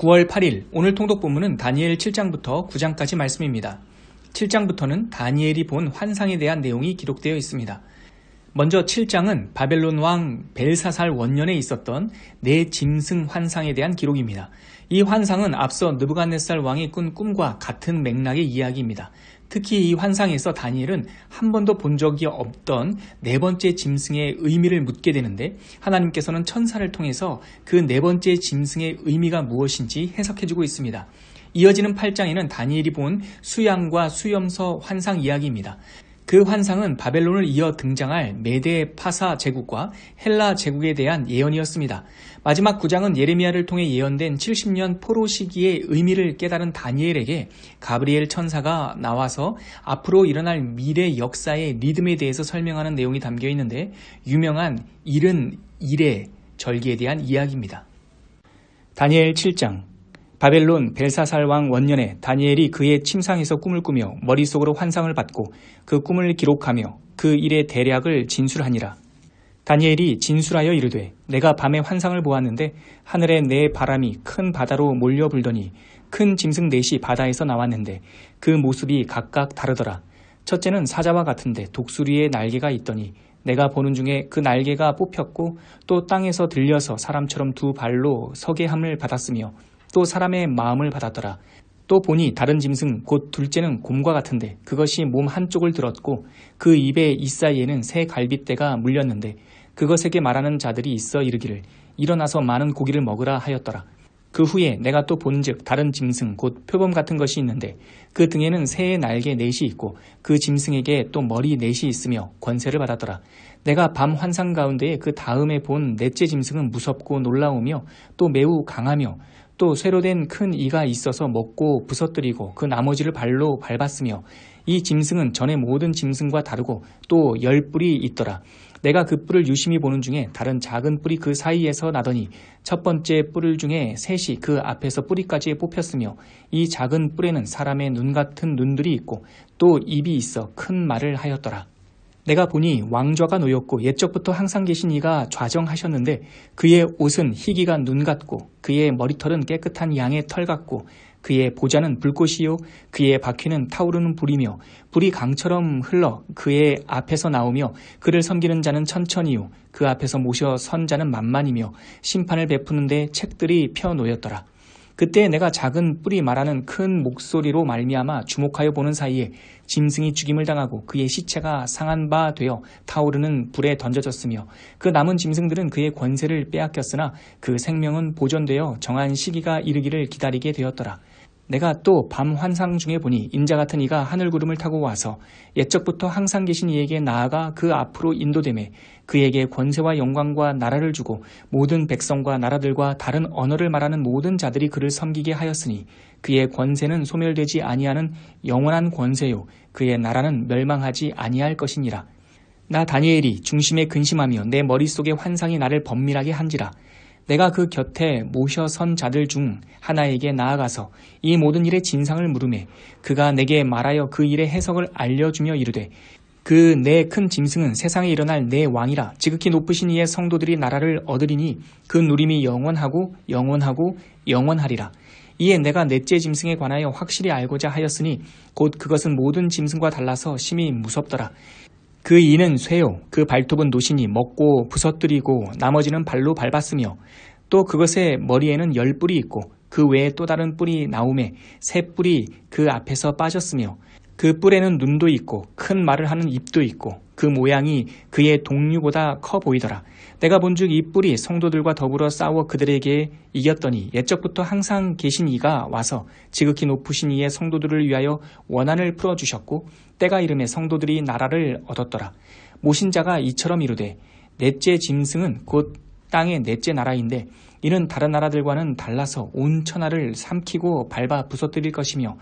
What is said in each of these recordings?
9월 8일 오늘 통독 본문은 다니엘 7장부터 9장까지 말씀입니다. 7장부터는 다니엘이 본 환상에 대한 내용이 기록되어 있습니다. 먼저 7장은 바벨론 왕 벨사살 원년에 있었던 네 짐승 환상에 대한 기록입니다. 이 환상은 앞서 느부갓네살 왕이 꾼 꿈과 같은 맥락의 이야기입니다. 특히 이 환상에서 다니엘은 한 번도 본 적이 없던 네 번째 짐승의 의미를 묻게 되는데 하나님께서는 천사를 통해서 그 네 번째 짐승의 의미가 무엇인지 해석해주고 있습니다. 이어지는 8장에는 다니엘이 본 수양과 수염서 환상 이야기입니다. 그 환상은 바벨론을 이어 등장할 메데 파사 제국과 헬라 제국에 대한 예언이었습니다. 마지막 9장은 예레미야를 통해 예언된 70년 포로 시기의 의미를 깨달은 다니엘에게 가브리엘 천사가 나와서 앞으로 일어날 미래 역사의 리듬에 대해서 설명하는 내용이 담겨 있는데 유명한 일은 일의 절기에 대한 이야기입니다. 다니엘 7장 바벨론 벨사살 왕 원년에 다니엘이 그의 침상에서 꿈을 꾸며 머릿속으로 환상을 받고 그 꿈을 기록하며 그 일의 대략을 진술하니라. 다니엘이 진술하여 이르되 내가 밤에 환상을 보았는데 하늘에 내 바람이 큰 바다로 몰려 불더니 큰 짐승 넷이 바다에서 나왔는데 그 모습이 각각 다르더라. 첫째는 사자와 같은데 독수리의 날개가 있더니 내가 보는 중에 그 날개가 뽑혔고 또 땅에서 들려서 사람처럼 두 발로 서게 함을 받았으며 또 사람의 마음을 받았더라. 또 보니 다른 짐승 곧 둘째는 곰과 같은데 그것이 몸 한쪽을 들었고 그 입의 이사이에는 새 갈빗대가 물렸는데 그것에게 말하는 자들이 있어 이르기를 일어나서 많은 고기를 먹으라 하였더라. 그 후에 내가 또 본즉 다른 짐승 곧 표범 같은 것이 있는데 그 등에는 새의 날개 넷이 있고 그 짐승에게 또 머리 넷이 있으며 권세를 받았더라. 내가 밤 환상 가운데에 그 다음에 본 넷째 짐승은 무섭고 놀라우며 또 매우 강하며 또 쇠로 된 큰 이가 있어서 먹고 부서뜨리고 그 나머지를 발로 밟았으며 이 짐승은 전에 모든 짐승과 다르고 또 열 뿔이 있더라. 내가 그 뿔을 유심히 보는 중에 다른 작은 뿔이 그 사이에서 나더니 첫 번째 뿔 중에 셋이 그 앞에서 뿌리까지 뽑혔으며 이 작은 뿔에는 사람의 눈 같은 눈들이 있고 또 입이 있어 큰 말을 하였더라. 내가 보니 왕좌가 놓였고 옛적부터 항상 계신 이가 좌정하셨는데 그의 옷은 희기가 눈 같고 그의 머리털은 깨끗한 양의 털 같고 그의 보좌는 불꽃이요 그의 바퀴는 타오르는 불이며 불이 강처럼 흘러 그의 앞에서 나오며 그를 섬기는 자는 천천히요 그 앞에서 모셔 선 자는 만만이며 심판을 베푸는데 책들이 펴 놓였더라. 그때 내가 작은 뿔이 말하는 큰 목소리로 말미암아 주목하여 보는 사이에 짐승이 죽임을 당하고 그의 시체가 상한 바 되어 타오르는 불에 던져졌으며 그 남은 짐승들은 그의 권세를 빼앗겼으나 그 생명은 보존되어 정한 시기가 이르기를 기다리게 되었더라. 내가 또 밤 환상 중에 보니 인자 같은 이가 하늘 구름을 타고 와서 옛적부터 항상 계신 이에게 나아가 그 앞으로 인도됨에 그에게 권세와 영광과 나라를 주고 모든 백성과 나라들과 다른 언어를 말하는 모든 자들이 그를 섬기게 하였으니 그의 권세는 소멸되지 아니하는 영원한 권세요 그의 나라는 멸망하지 아니할 것이니라. 나 다니엘이 중심에 근심하며 내 머릿속에 환상이 나를 범밀하게 한지라. 내가 그 곁에 모셔 선 자들 중 하나에게 나아가서 이 모든 일의 진상을 물음에 그가 내게 말하여 그 일의 해석을 알려주며 이르되 그 내 큰 짐승은 세상에 일어날 내 왕이라 지극히 높으신 이의 성도들이 나라를 얻으리니 그 누림이 영원하고 영원하고 영원하리라. 이에 내가 넷째 짐승에 관하여 확실히 알고자 하였으니 곧 그것은 모든 짐승과 달라서 심히 무섭더라. 그 이는 쇠요. 그 발톱은 노신이 먹고 부서뜨리고 나머지는 발로 밟았으며 또 그것의 머리에는 열 뿔이 있고 그 외에 또 다른 뿔이 나오매 새 뿔이 그 앞에서 빠졌으며 그 뿔에는 눈도 있고 큰 말을 하는 입도 있고 그 모양이 그의 동류보다 커 보이더라. 내가 본즉 이 뿔이 성도들과 더불어 싸워 그들에게 이겼더니 옛적부터 항상 계신 이가 와서 지극히 높으신 이의 성도들을 위하여 원한을 풀어 주셨고 때가 이름에 성도들이 나라를 얻었더라. 모신 자가 이처럼 이르되 넷째 짐승은 곧 땅의 넷째 나라인데 이는 다른 나라들과는 달라서 온 천하를 삼키고 밟아 부서뜨릴 것이며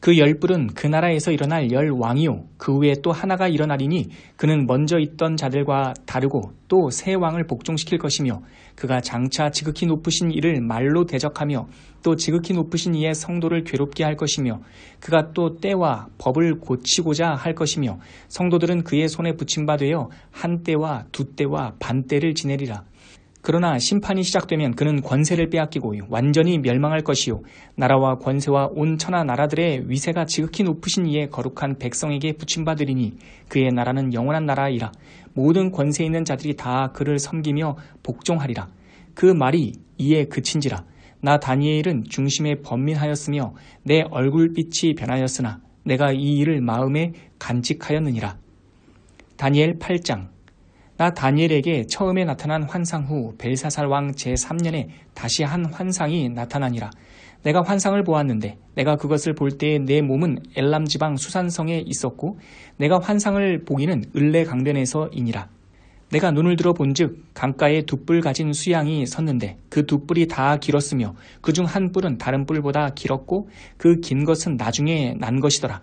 그 열불은 그 나라에서 일어날 열 왕이요. 그 후에 또 하나가 일어나리니 그는 먼저 있던 자들과 다르고 또 새 왕을 복종시킬 것이며 그가 장차 지극히 높으신 이를 말로 대적하며 또 지극히 높으신 이의 성도를 괴롭게 할 것이며 그가 또 때와 법을 고치고자 할 것이며 성도들은 그의 손에 붙임 바 되어 한 때와 두 때와 반 때를 지내리라 그러나 심판이 시작되면 그는 권세를 빼앗기고 완전히 멸망할 것이요. 나라와 권세와 온 천하 나라들의 위세가 지극히 높으신 이의 거룩한 백성에게 붙임받으리니 그의 나라는 영원한 나라이라. 모든 권세 있는 자들이 다 그를 섬기며 복종하리라. 그 말이 이에 그친지라. 나 다니엘은 중심에 번민하였으며 내 얼굴빛이 변하였으나 내가 이 일을 마음에 간직하였느니라. 다니엘 8장 나 다니엘에게 처음에 나타난 환상 후 벨사살 왕 제3년에 다시 한 환상이 나타나니라. 내가 환상을 보았는데 내가 그것을 볼 때에 내 몸은 엘람 지방 수산성에 있었고 내가 환상을 보기는 을레 강변에서이니라. 내가 눈을 들어 본즉 강가에 두 뿔 가진 수양이 섰는데 그 두 뿔이 다 길었으며 그 중 한 뿔은 다른 뿔보다 길었고 그 긴 것은 나중에 난 것이더라.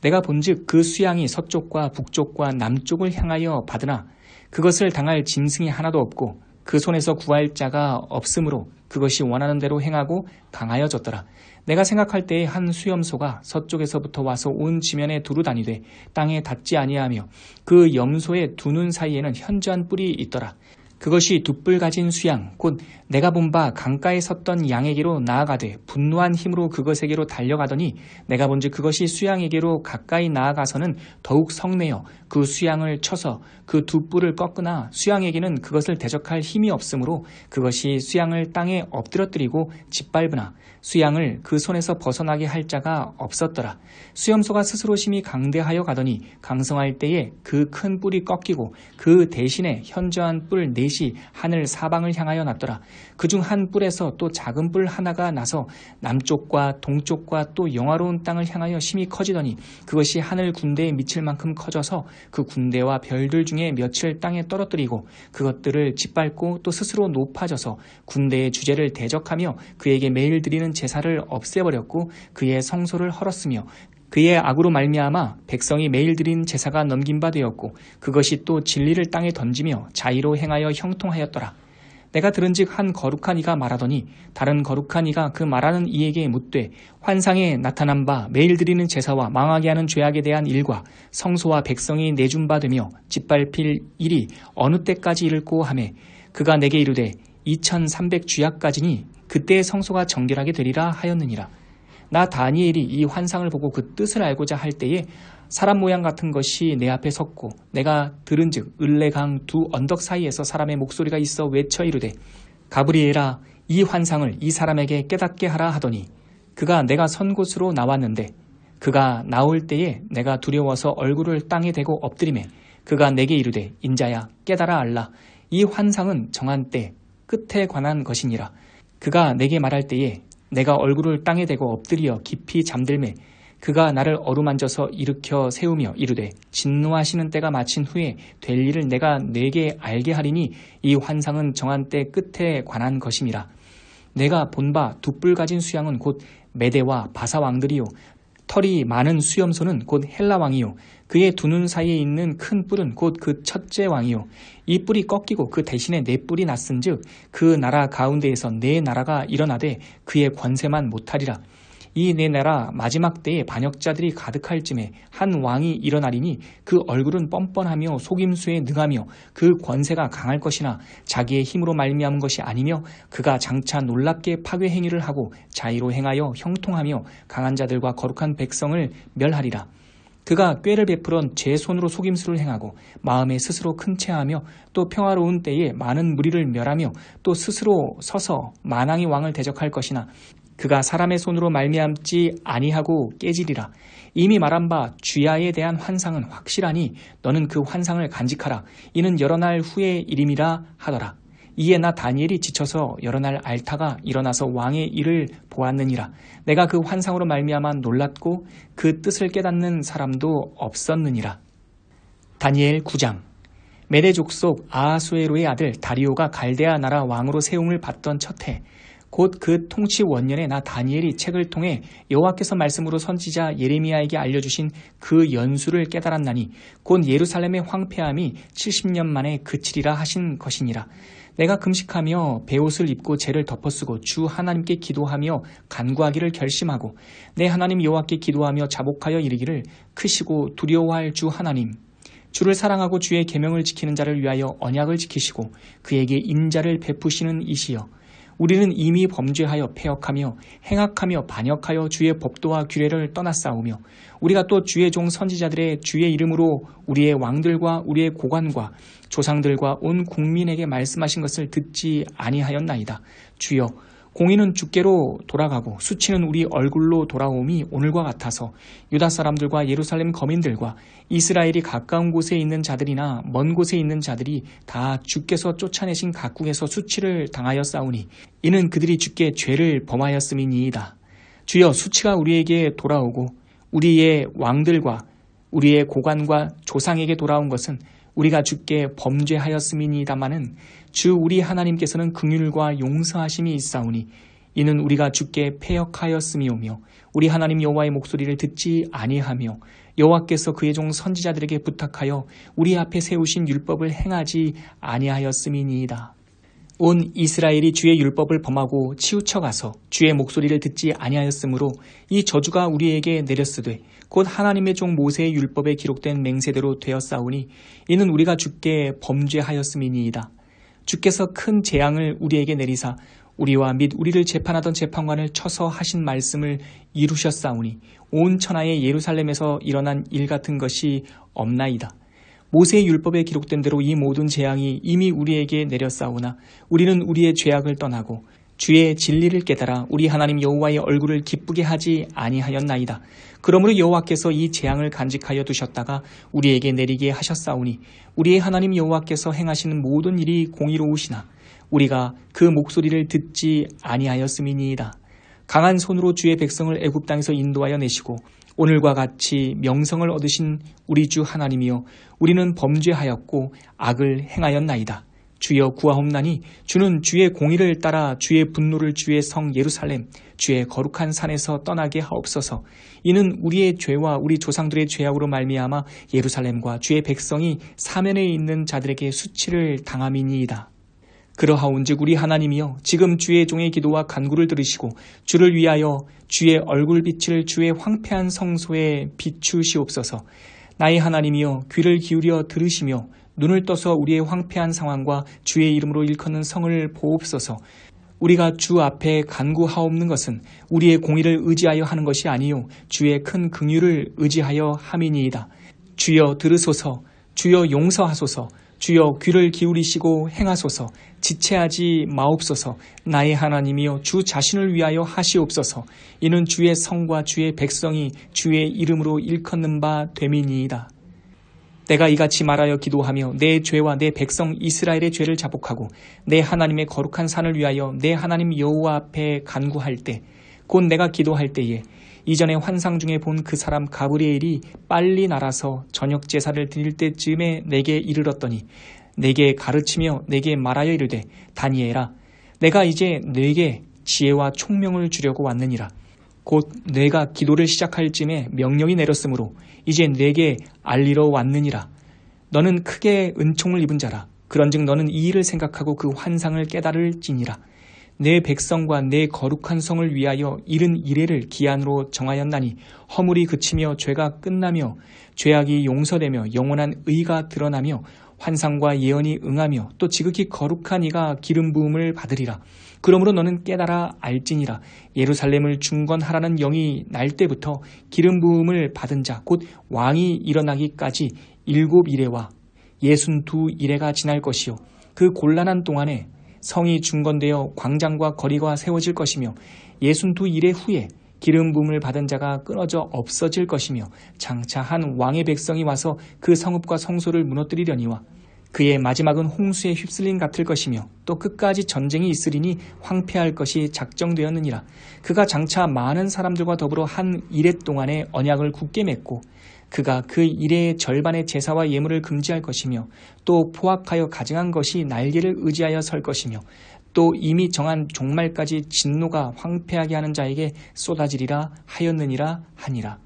내가 본즉 그 수양이 서쪽과 북쪽과 남쪽을 향하여 받으나 그것을 당할 짐승이 하나도 없고 그 손에서 구할 자가 없으므로 그것이 원하는 대로 행하고 강하여졌더라. 내가 생각할 때에 한 수염소가 서쪽에서부터 와서 온 지면에 두루 다니되 땅에 닿지 아니하며 그 염소의 두 눈 사이에는 현저한 뿔이 있더라. 그것이 두뿔 가진 수양 곧 내가 본 바 강가에 섰던 양에게로 나아가되 분노한 힘으로 그것에게로 달려가더니 내가 본즉 그것이 수양에게로 가까이 나아가서는 더욱 성내어 그 수양을 쳐서 그두 뿔을 꺾으나 수양에게는 그것을 대적할 힘이 없으므로 그것이 수양을 땅에 엎드려뜨리고 짓밟으나 수양을 그 손에서 벗어나게 할 자가 없었더라. 수염소가 스스로 심히 강대하여 가더니 강성할 때에 그 큰 뿔이 꺾이고 그 대신에 현저한 뿔 넷이 하늘 사방을 향하여 났더라. 그중 한 뿔에서 또 작은 뿔 하나가 나서 남쪽과 동쪽과 또 영화로운 땅을 향하여 심히 커지더니 그것이 하늘 군대에 미칠 만큼 커져서 그 군대와 별들 중에 며칠 땅에 떨어뜨리고 그것들을 짓밟고 또 스스로 높아져서 군대의 주제를 대적하며 그에게 매일 드리는 제사를 없애버렸고 그의 성소를 헐었으며 그의 악으로 말미암아 백성이 매일 드린 제사가 넘긴 바 되었고 그것이 또 진리를 땅에 던지며 자의로 행하여 형통하였더라. 내가 들은즉 한 거룩한 이가 말하더니 다른 거룩한 이가 그 말하는 이에게 묻되 환상에 나타난 바 매일 드리는 제사와 망하게 하는 죄악에 대한 일과 성소와 백성이 내준 바 되며 짓밟힐 일이 어느 때까지 이를고 하매 그가 내게 이르되 2300 주약까지니 그때의 성소가 정결하게 되리라 하였느니라. 나 다니엘이 이 환상을 보고 그 뜻을 알고자 할 때에 사람 모양 같은 것이 내 앞에 섰고 내가 들은즉 을레강 두 언덕 사이에서 사람의 목소리가 있어 외쳐 이르되 가브리엘아 이 환상을 이 사람에게 깨닫게 하라 하더니 그가 내가 선 곳으로 나왔는데 그가 나올 때에 내가 두려워서 얼굴을 땅에 대고 엎드림에 그가 내게 이르되 인자야 깨달아 알라. 이 환상은 정한 때 끝에 관한 것이니라. 그가 내게 말할 때에 내가 얼굴을 땅에 대고 엎드려 깊이 잠들매 그가 나를 어루만져서 일으켜 세우며 이르되 진노하시는 때가 마친 후에 될 일을 내가 내게 알게 하리니 이 환상은 정한 때 끝에 관한 것임이라. 내가 본바 두 뿔 가진 수양은 곧 메대와 바사 왕들이요 털이 많은 수염소는 곧 헬라 왕이요. 그의 두 눈 사이에 있는 큰 뿔은 곧 그 첫째 왕이요. 이 뿔이 꺾이고 그 대신에 네 뿔이 났은즉 그 나라 가운데에서 네 나라가 일어나되 그의 권세만 못하리라 이네 나라 마지막 때에 반역자들이 가득할 쯤에 한 왕이 일어나리니 그 얼굴은 뻔뻔하며 속임수에 능하며 그 권세가 강할 것이나 자기의 힘으로 말미암은 것이 아니며 그가 장차 놀랍게 파괴 행위를 하고 자의로 행하여 형통하며 강한 자들과 거룩한 백성을 멸하리라. 그가 꾀를 베풀어 제 손으로 속임수를 행하고 마음에 스스로 큰 채하며 또 평화로운 때에 많은 무리를 멸하며 또 스스로 서서 만왕의 왕을 대적할 것이나 그가 사람의 손으로 말미암지 아니하고 깨지리라. 이미 말한 바 주야에 대한 환상은 확실하니 너는 그 환상을 간직하라. 이는 여러 날 후의 일임이라 하더라. 이에 나 다니엘이 지쳐서 여러 날 알타가 일어나서 왕의 일을 보았느니라. 내가 그 환상으로 말미암아 놀랐고 그 뜻을 깨닫는 사람도 없었느니라. 다니엘 9장 메대 족 속 아하수에로의 아들 다리오가 갈대아 나라 왕으로 세움을 받던 첫해 곧 그 통치 원년에 나 다니엘이 책을 통해 여호와께서 말씀으로 선지자 예레미야에게 알려주신 그 연수를 깨달았나니 곧 예루살렘의 황폐함이 70년 만에 그치리라 하신 것이니라. 내가 금식하며 베옷을 입고 죄를 덮어쓰고 주 하나님께 기도하며 간구하기를 결심하고 내 하나님 여호와께 기도하며 자복하여 이르기를 크시고 두려워할 주 하나님 주를 사랑하고 주의 계명을 지키는 자를 위하여 언약을 지키시고 그에게 인자를 베푸시는 이시여 우리는 이미 범죄하여 폐역하며 행악하며 반역하여 주의 법도와 규례를 떠났사오며 우리가 또 주의 종 선지자들의 주의 이름으로 우리의 왕들과 우리의 고관과 조상들과 온 국민에게 말씀하신 것을 듣지 아니하였나이다. 주여 공의는 주께로 돌아가고 수치는 우리 얼굴로 돌아옴이 오늘과 같아서 유다 사람들과 예루살렘 거민들과 이스라엘이 가까운 곳에 있는 자들이나 먼 곳에 있는 자들이 다 주께서 쫓아내신 각국에서 수치를 당하여 싸우니 이는 그들이 주께 죄를 범하였음이니이다. 주여 수치가 우리에게 돌아오고 우리의 왕들과 우리의 고관과 조상에게 돌아온 것은 우리가 주께 범죄하였음이니이다마는 주 우리 하나님께서는 긍휼과 용서하심이 있사오니 이는 우리가 주께 패역하였음이오며 우리 하나님 여호와의 목소리를 듣지 아니하며 여호와께서 그의 종 선지자들에게 부탁하여 우리 앞에 세우신 율법을 행하지 아니하였음이니이다. 온 이스라엘이 주의 율법을 범하고 치우쳐 가서 주의 목소리를 듣지 아니하였으므로 이 저주가 우리에게 내렸으되 곧 하나님의 종 모세의 율법에 기록된 맹세대로 되었사오니 이는 우리가 주께 범죄하였음이니이다. 주께서 큰 재앙을 우리에게 내리사 우리와 및 우리를 재판하던 재판관을 쳐서 하신 말씀을 이루셨사오니 온 천하의 예루살렘에서 일어난 일 같은 것이 없나이다. 모세의 율법에 기록된 대로 이 모든 재앙이 이미 우리에게 내렸사오나 우리는 우리의 죄악을 떠나고 주의 진리를 깨달아 우리 하나님 여호와의 얼굴을 기쁘게 하지 아니하였나이다. 그러므로 여호와께서 이 재앙을 간직하여 두셨다가 우리에게 내리게 하셨사오니 우리의 하나님 여호와께서 행하시는 모든 일이 공의로우시나 우리가 그 목소리를 듣지 아니하였음이니이다. 강한 손으로 주의 백성을 애굽 땅에서 인도하여 내시고 오늘과 같이 명성을 얻으신 우리 주 하나님이여 우리는 범죄하였고 악을 행하였나이다. 주여 구하옵나니 주는 주의 공의를 따라 주의 분노를 주의 성 예루살렘 주의 거룩한 산에서 떠나게 하옵소서. 이는 우리의 죄와 우리 조상들의 죄악으로 말미암아 예루살렘과 주의 백성이 사면에 있는 자들에게 수치를 당함이니이다. 그러하온즉 우리 하나님이여 지금 주의 종의 기도와 간구를 들으시고 주를 위하여 주의 얼굴빛을 주의 황폐한 성소에 비추시옵소서. 나의 하나님이여 귀를 기울여 들으시며 눈을 떠서 우리의 황폐한 상황과 주의 이름으로 일컫는 성을 보옵소서. 우리가 주 앞에 간구하옵는 것은 우리의 공의를 의지하여 하는 것이 아니요 주의 큰 긍휼을 의지하여 함이니이다. 주여 들으소서, 주여 용서하소서, 주여 귀를 기울이시고 행하소서, 지체하지 마옵소서, 나의 하나님이여 주 자신을 위하여 하시옵소서, 이는 주의 성과 주의 백성이 주의 이름으로 일컫는 바 됨이니이다. 내가 이같이 말하여 기도하며 내 죄와 내 백성 이스라엘의 죄를 자복하고 내 하나님의 거룩한 산을 위하여 내 하나님 여호와 앞에 간구할 때 곧 내가 기도할 때에 이전에 환상 중에 본 그 사람 가브리엘이 빨리 날아서 저녁 제사를 드릴 때쯤에 내게 이르렀더니 내게 가르치며 내게 말하여 이르되 다니엘아 내가 이제 내게 지혜와 총명을 주려고 왔느니라 곧 내가 기도를 시작할 쯤에 명령이 내렸으므로 이제 내게 알리러 왔느니라. 너는 크게 은총을 입은 자라. 그런즉 너는 이 일을 생각하고 그 환상을 깨달을지니라. 내 백성과 내 거룩한 성을 위하여 이른 이래를 기한으로 정하였나니 허물이 그치며 죄가 끝나며 죄악이 용서되며 영원한 의가 드러나며 환상과 예언이 응하며 또 지극히 거룩한 이가 기름 부음을 받으리라. 그러므로 너는 깨달아 알지니라. 예루살렘을 중건하라는 영이 날 때부터 기름 부음을 받은 자 곧 왕이 일어나기까지 일곱 이래와 예순 두 이래가 지날 것이요. 그 곤란한 동안에 성이 중건되어 광장과 거리가 세워질 것이며 예순 두 이래 후에 기름 부음을 받은 자가 끊어져 없어질 것이며 장차 한 왕의 백성이 와서 그 성읍과 성소를 무너뜨리려니와 그의 마지막은 홍수에 휩쓸린 같을 것이며 또 끝까지 전쟁이 있으리니 황폐할 것이 작정되었느니라. 그가 장차 많은 사람들과 더불어 한 이래 동안에 언약을 굳게 맺고 그가 그 일의 절반의 제사와 예물을 금지할 것이며 또 포악하여 가증한 것이 날개를 의지하여 설 것이며 또 이미 정한 종말까지 진노가 황폐하게 하는 자에게 쏟아지리라 하였느니라 하니라.